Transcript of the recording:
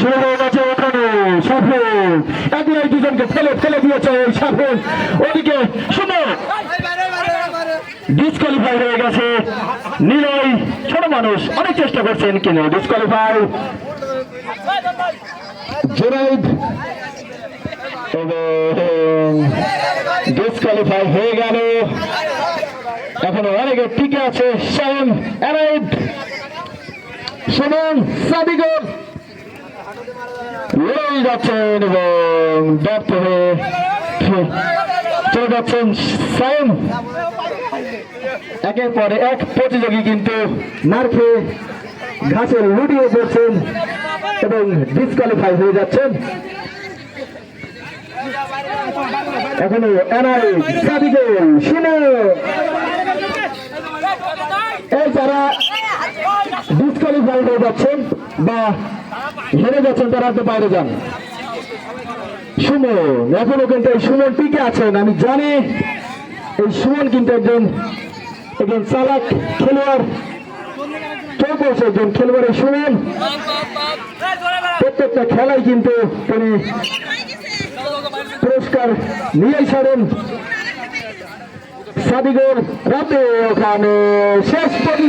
শুরু ডিসকোয়ালিফাই হয়ে গেছে। নিলয়, ছোট মানুষ, অনেক চেষ্টা করছেন, কিন্তু ডিসকোয়ালিফাই জুনাইদ এবং ডিসকোয়ালিফাই হয়ে গেল। এখনও অনেকে টিকে আছে শাহিন এনাইদ সুমন, সাদিকুর। লড়াই যাচ্ছেন এবং ব্যর্থ হয়ে চলে যাচ্ছেন সাইম। একের পরে এক প্রতিযোগী কিন্তু মার খেয়ে ঘাসে লুটিয়ে পড়ছেন এবং ডিসকোয়ালিফাই হয়ে যাচ্ছেন। এখনও এনআই সাদিকুল শুনো যারা ডিসকোয়ালিফাই হয়ে যাচ্ছেন বা হেরে যাচ্ছেন, তারা তো বাইরে যান। সুমন, এখনও কিন্তু এই সুমন টিকে আছেন, আমি জানি। এই সুমন কিন্তু একজন একজন চালাক খেলোয়াড়। কেউ বলছে একজন খেলোয়াড় সুমন। প্রত্যেকটা খেলায় কিন্তু তিনি পুরস্কার নিয়ে ছাড়েন। সাদিগর রাতে ওখানে শেষ সুমন